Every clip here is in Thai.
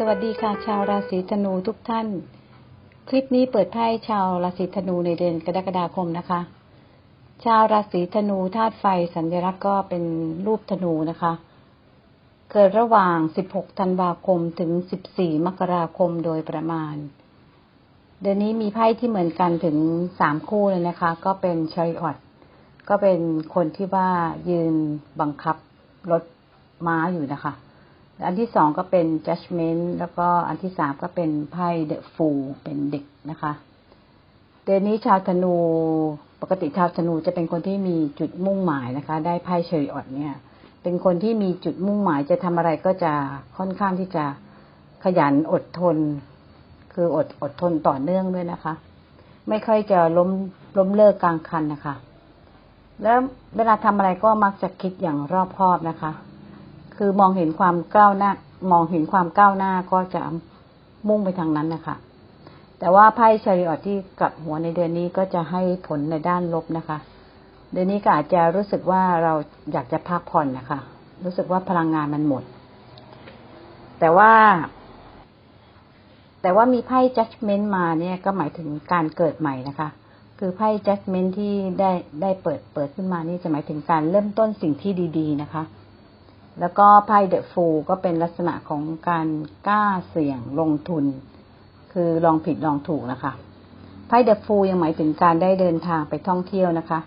สวัสดีค่ะชาวราศีธนูทุกท่าน คลิปนี้เปิดไพ่ชาวราศีธนูในเดือนกรกฎาคมนะคะ ชาวราศีธนูธาตุไฟสัญลักษณ์ก็เป็นรูปธนูนะคะ เกิดระหว่าง 16 ธันวาคมถึง 14 มกราคมโดยประมาณ เดือนนี้มีไพ่ที่เหมือนกันถึงสามคู่เลยนะคะ ก็เป็นชริออตก็เป็นคนที่ว่ายืนบังคับรถม้าอยู่นะคะ อันที่สองก็เป็น judgment แล้วก็อันที่สามก็เป็นไพ่ the fool เป็นเด็กนะคะ เดือนนี้ชาวธนู ปกติชาวธนูจะเป็นคนที่มีจุดมุ่งหมายนะคะ ได้ไพ่เชริออตเนี่ย เป็นคนที่มีจุดมุ่งหมายจะทำอะไรก็จะค่อนข้างที่จะขยันอดทน คืออดอดทนต่อเนื่องด้วยนะคะ ไม่ค่อยจะล้มล้มเลิกกลางคันนะคะ แล้วเวลาทำอะไรก็มักจะคิดอย่างรอบคอบนะคะ คือมองเห็นความก้าวหน้า มองเห็นความก้าวหน้าก็จะมุ่งไปทางนั้นนะคะ แต่ว่าไพ่ชาริออตที่กลับหัวในเดือนนี้ก็จะให้ผลในด้านลบนะคะ เดือนนี้ก็อาจจะรู้สึกว่าเราอยากจะพักผ่อนนะคะ รู้สึกว่าพลังงานมันหมด แต่ว่า แต่ว่ามีไพ่ judgment มาเนี่ยก็หมายถึงการเกิดใหม่นะคะคือไพ่ judgment ที่ได้ได้เปิดเปิดขึ้นมานี่จะหมายถึงการเริ่มต้นสิ่งที่ดี ๆ นะคะ แล้วก็ไพ่ the fool ก็เป็นลักษณะของการกล้าเสี่ยงลงทุน คือลองผิดลองถูกนะคะไพ่ the fool ยังหมายถึงการได้เดินทางไปท่องเที่ยวนะคะ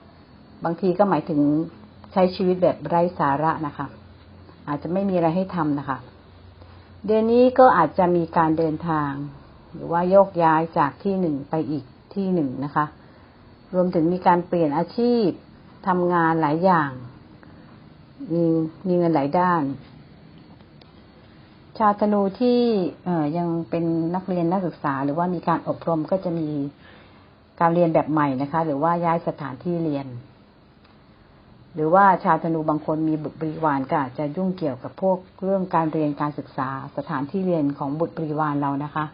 บางทีก็หมายถึงใช้ชีวิตแบบไร้สาระนะคะ อาจจะไม่มีอะไรให้ทำนะคะ เดือนนี้ก็อาจจะมีการเดินทาง หรือว่าโยกย้ายจากที่หนึ่งไปอีกที่หนึ่งนะคะ รวมถึงมีการเปลี่ยนอาชีพทำงานหลายอย่าง มีมีเงินหลายด้าน ชาวธนูที่เอ่อยังเป็นนักเรียนนักศึกษา หรือว่ามีการอบรมก็จะมีการเรียนแบบใหม่นะคะ หรือว่าย้ายสถานที่เรียน หรือว่าชาวธนูบางคนมีบุตรบริวารก็อาจจะยุ่งเกี่ยวกับพวกเรื่องการเรียนการศึกษาสถานที่เรียนของบุตรบริวารเรานะคะ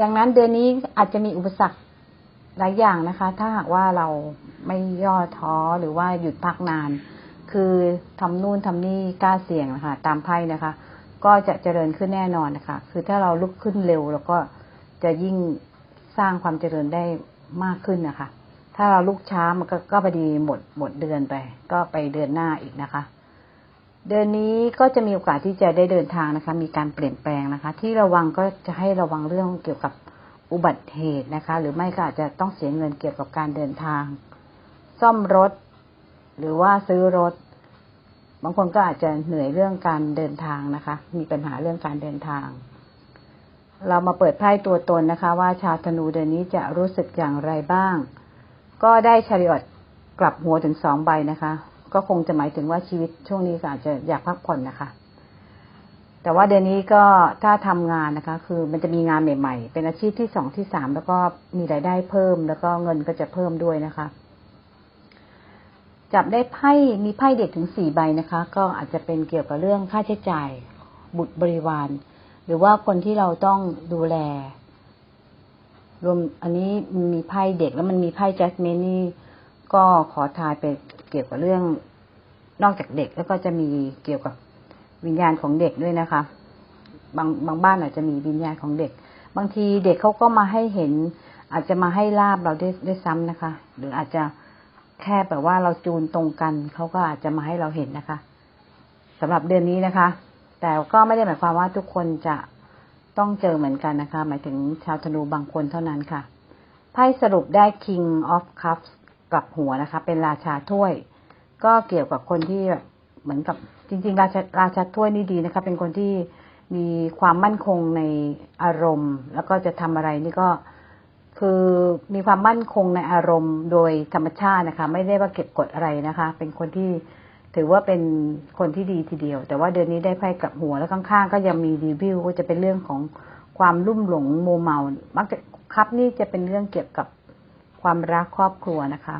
ดังนั้นเดือนนี้อาจจะมีอุปสรรคหลายอย่างนะคะ ถ้าหากว่าเราไม่ย่อท้อหรือว่าหยุดพักนาน คือทำนู่นทำนี่กล้าเสี่ยงนะคะตามไพ่นะคะ ก็จะเจริญขึ้นแน่นอนนะคะ คือถ้าเราลุกขึ้นเร็วแล้วก็จะยิ่งสร้างความเจริญได้มากขึ้นนะคะ ถ้าเราลุกช้ามันก็ก็พอดีหมดหมดเดือนไป ก็ไปเดือนหน้าอีกนะคะ เดือนนี้ก็จะมีโอกาสที่จะได้เดินทางนะคะ มีการเปลี่ยนแปลงนะคะ ที่ระวังก็จะให้ระวังเรื่องเกี่ยวกับอุบัติเหตุนะคะ หรือไม่ก็อาจจะต้องเสียเงินเกี่ยวกับการเดินทาง ซ่อมรถ หรือว่าซื้อรถ บางคนก็อาจจะเหนื่อยเรื่องการเดินทางนะคะ มีปัญหาเรื่องการเดินทาง เรามาเปิดไพ่ตัวตนนะคะ ว่าชาวธนูเดือนนี้จะรู้สึกอย่างไรบ้าง ก็ได้ชาริอตกลับหัวถึงสองใบนะคะ ก็คงจะหมายถึงว่าชีวิตช่วงนี้อาจจะอยากพักผ่อนนะคะแต่ว่าเดือนนี้ก็ถ้าทำงานนะคะ คือมันจะมีงานใหม่ ๆ เป็นอาชีพที่สองที่สามแล้วก็มีรายได้เพิ่ม แล้วก็เงินก็จะเพิ่มด้วยนะคะ จับได้ไพ่มีไพ่เด็กถึงสี่ใบนะคะ ก็อาจจะเป็นเกี่ยวกับเรื่องค่าใช้จ่าย บุตรบริวาร หรือว่าคนที่เราต้องดูแล รวมอันนี้มีไพ่เด็กแล้วมันมีไพ่แจสมินนี่ก็ขอทายไปเกี่ยวกับเรื่องนอกจากเด็กแล้วก็จะมีเกี่ยวกับวิญญาณของเด็กด้วยนะคะ บางบางบ้านอาจจะมีวิญญาณของเด็ก บางทีเด็กเขาก็มาให้เห็น อาจจะมาให้ลาบเราได้ได้ซ้ำนะคะ หรืออาจจะ แค่แบบว่าเราจูนตรงกันเขาก็อาจจะมาให้เราเห็นนะคะสำหรับเดือนนี้นะคะ แต่ก็ไม่ได้หมายความว่าทุกคนจะต้องเจอเหมือนกันนะคะ หมายถึงชาวธนูบางคนเท่านั้นค่ะไพ่สรุปได้ King of Cups กลับหัวนะคะ เป็นราชาถ้วย ก็เกี่ยวกับคนที่แบบเหมือนกับจริง ๆ ราชาราชาถ้วยนี่ดีนะคะ เป็นคนที่มีความมั่นคงในอารมณ์ แล้วก็จะทำอะไรนี่ก็ คือมีความมั่นคงในอารมณ์โดยธรรมชาตินะคะ ไม่ได้ว่าเก็บกดอะไรนะคะ เป็นคนที่ถือว่าเป็นคนที่ดีทีเดียว แต่ว่าเดือนนี้ได้ไพ่กลับหัวแล้วข้างๆ ก็ยังมีรีวิวก็จะเป็นเรื่องของความลุ่มหลงโมเมา มักจะครับนี่จะเป็นเรื่องเกี่ยวกับความรักครอบครัวนะคะ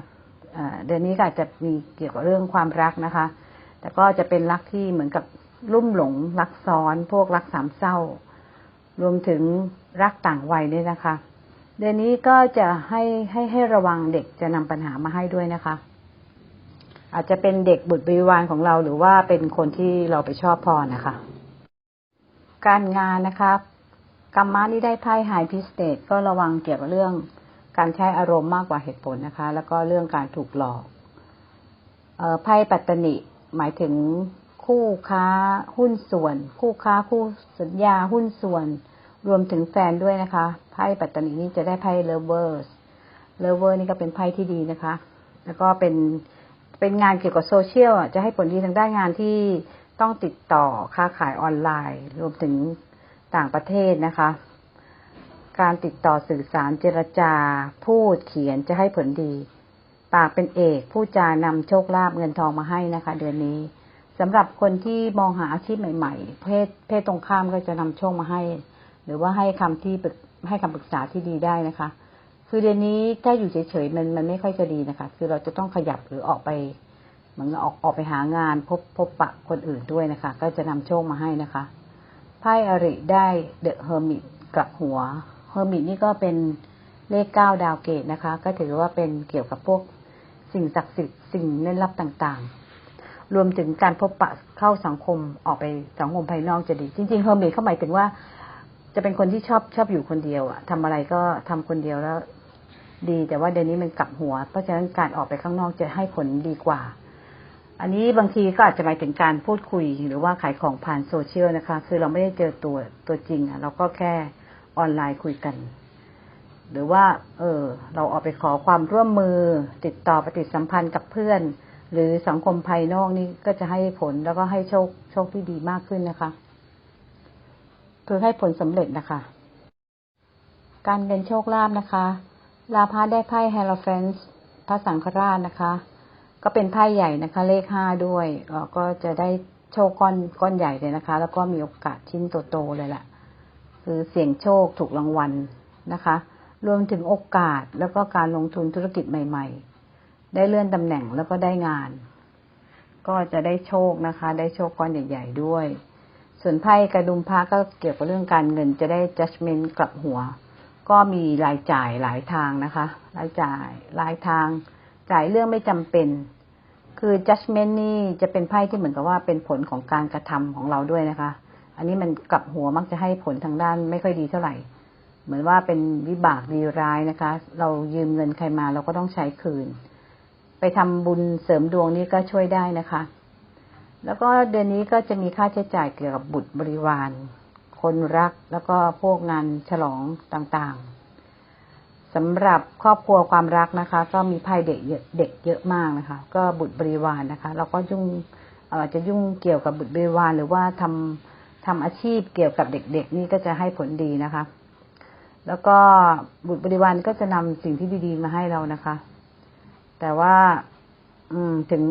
เดือนนี้ก็อาจจะมีเกี่ยวกับเรื่องความรักนะคะ แต่ก็จะเป็นรักที่เหมือนกับลุ่มหลงรักซ้อน พวกรักสามเศร้า รวมถึงรักต่างวัยด้วยนะคะ เดือนนี้ก็จะให้ให้ให้ระวังเด็กจะนำปัญหามาให้ด้วยนะคะ อาจจะเป็นเด็กบุตรบริวารของเราหรือว่าเป็นคนที่เราไปชอบพอนะคะ การงานนะคะกรรมะนี่ได้ไพ่ไฮพิสเตตก็ระวังเกี่ยวกับเรื่องการใช้อารมณ์มากกว่าเหตุผลนะคะ แล้วก็เรื่องการถูกหลอกไพ่ปัตตนิหมายถึงคู่ค้าหุ้นส่วน คู่ค้าคู่สัญญาหุ้นส่วน รวมถึงแฟนด้วยนะคะไพ่ปัตตนินี่จะได้ไพ่เลเวอร์เลเวอร์นี่ก็เป็นไพ่ที่ดีนะคะ แล้วก็เป็นเป็นงานเกี่ยวกับโซเชียลจะให้ผลดีทางด้านงานที่ต้องติดต่อค้าขายออนไลน์ รวมถึงต่างประเทศนะคะ การติดต่อสื่อสารเจรจา พูดเขียนจะให้ผลดี ปากเป็นเอกผู้จานำโชคลาภเงินทองมาให้นะคะ เดือนนี้สำหรับคนที่มองหาอาชีพใหม่ ๆ เพศเพศตรงข้ามก็จะนำโชคมาให้ หรือว่าให้คำที่ให้คำปรึกษาที่ดีได้นะคะ คือเดือนนี้ถ้าอยู่เฉยๆมันมันไม่ค่อยจะดีนะคะ คือเราจะต้องขยับหรือออกไปเหมือนออกออกไปหางานพบพบปะคนอื่นด้วยนะคะ ก็จะนำโชคมาให้นะคะไพ่อริได้เดอะเฮอร์มิตกลับหัวเฮอร์มิตนี่ก็เป็นเลขเก้าดาวเกตนะคะ ก็ถือว่าเป็นเกี่ยวกับพวกสิ่งศักดิ์สิทธิ์สิ่งเล่นลับต่างๆ รวมถึงการพบปะเข้าสังคมออกไปสังคมภายนอกจะดี จริงๆเฮอร์มิตเขาหมายถึงว่า จะเป็นคนที่ชอบชอบอยู่คนเดียวอะทำอะไรก็ทำคนเดียวแล้ว ดีแต่ว่าเดือนนี้มันกลับหัว เพราะฉะนั้นการออกไปข้างนอกจะให้ผลดีกว่า อันนี้บางทีก็อาจจะหมายถึงการพูดคุยหรือว่าขายของผ่านโซเชียลนะคะ คือเราไม่ได้เจอตัวตัวจริงอะเราก็แค่ออนไลน์คุยกัน หรือว่า เออ เราออกไปขอความร่วมมือ ติดต่อปฏิสัมพันธ์กับเพื่อน หรือสังคมภายนอกนี่ก็จะให้ผลแล้วก็ให้โชคโชคที่ดีมากขึ้นนะคะ คือให้ผลสำเร็จนะคะ การเงินโชคลาภนะคะ ลาพาได้ไพ่เฮโรเฟนส์พระสังฆราชนะคะ ก็เป็นไพ่ใหญ่นะคะ เลขห้าด้วยเอ่อก็จะได้โชคก้อนก้อนใหญ่เลยนะคะ แล้วก็มีโอกาสชิ้นโตๆเลยแหละคือเสี่ยงโชคถูกรางวัลนะคะ รวมถึงโอกาสแล้วก็การลงทุนธุรกิจใหม่ ๆ ได้เลื่อนตำแหน่งแล้วก็ได้งาน ก็จะได้โชคนะคะ ได้โชคก้อนใหญ่ ๆ ด้วย ส่วนไพ่กระดุมพระก็เกี่ยวกับเรื่องการเงินจะได้ judgment กลับหัว ก็มีรายจ่ายหลายทางนะคะ รายจ่ายหลายทางจ่ายเรื่องไม่จำเป็น คือ judgment นี่จะเป็นไพ่ที่เหมือนกับว่าเป็นผลของการกระทำของเราด้วยนะคะ อันนี้มันกลับหัวมักจะให้ผลทางด้านไม่ค่อยดีเท่าไหร่ เหมือนว่าเป็นวิบากดีร้ายนะคะ เรายืมเงินใครมาเราก็ต้องใช้คืน ไปทำบุญเสริมดวงนี่ก็ช่วยได้นะคะ แล้วก็เดือนนี้ก็จะมีค่าใช้จ่ายเกี่ยวกับบุตรบริวาร คนรักแล้วก็พวกงานฉลองต่างๆสำหรับครอบครัวความรักนะคะ ก็มีภัยเด็กเยอะเด็กเยอะมากนะคะ ก็บุตรบริวารนะคะ แล้วก็ยุ่งอ่อจะยุ่งเกี่ยวกับบุตรบริวาร หรือว่าทำทำอาชีพเกี่ยวกับเด็กๆ นี่ก็จะให้ผลดีนะคะ แล้วก็บุตรบริวารก็จะนำสิ่งที่ดีๆมาให้เรานะคะ แต่ว่า อืม ถึง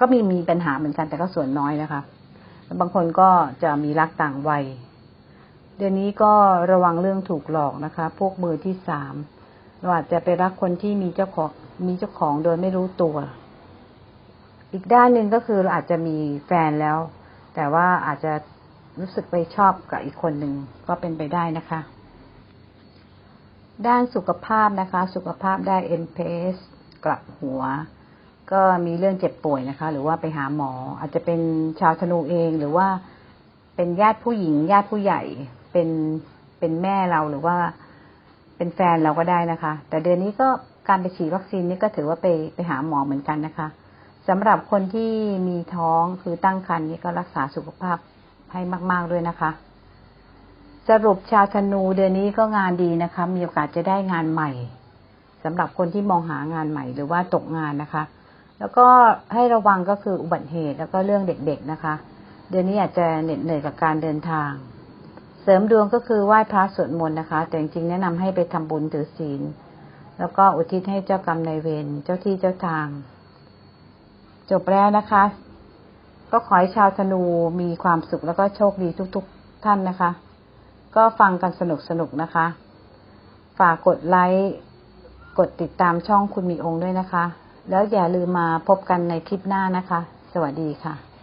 ก็มีมีปัญหาเหมือนกันแต่ก็ส่วนน้อยนะคะบางคนก็จะมีรักต่างวัย เดือนนี้ก็ระวังเรื่องถูกหลอกนะคะ พวกมือที่สามเราอาจจะไปรักคนที่มีเจ้าของมีเจ้าของโดยไม่รู้ตัว อีกด้านหนึ่งก็คือเราอาจจะมีแฟนแล้ว แต่ว่าอาจจะรู้สึกไปชอบกับอีกคนหนึ่งก็เป็นไปได้นะคะ ด้านสุขภาพนะคะ สุขภาพได้เอ็มเพสกลับหัว ก็มีเรื่องเจ็บป่วยนะคะ หรือว่าไปหาหมอ อาจจะเป็นชาวธนูเองหรือว่าเป็นญาติผู้หญิง ญาติผู้ใหญ่เป็นเป็นแม่เราหรือว่าเป็นแฟนเราก็ได้นะคะ แต่เดือนนี้ก็การไปฉีดวัคซีนนี่ก็ถือว่าไปไปหาหมอเหมือนกันนะคะสำหรับคนที่มีท้องคือตั้งครรภ์นี่ก็รักษาสุขภาพให้มาก ๆด้วยนะคะ สรุปชาวธนูเดือนนี้ก็งานดีนะคะ มีโอกาสจะได้งานใหม่สำหรับคนที่มองหางานใหม่ หรือว่าตกงานนะคะ แล้วก็ให้ระวังก็คืออุบัติเหตุแล้วก็เรื่องเด็กๆนะคะ เดือนนี้อาจจะเหน็ดเหนื่อยกับการเดินทาง เสริมดวงก็คือไหว้พระสวดมนต์นะคะ แต่จริงๆแนะนำให้ไปทำบุญถือศีล แล้วก็อุทิศให้เจ้ากรรมนายเวรเจ้าที่เจ้าทาง จบแล้วนะคะ ก็ขอให้ชาวธนูมีความสุขแล้วก็โชคดีทุกๆท่านนะคะ ก็ฟังกันสนุกๆนะคะ ฝากกดไลค์กดติดตามช่องคุณมีองค์ด้วยนะคะ แล้วอย่าลืมมาพบกันในคลิปหน้านะคะ สวัสดีค่ะ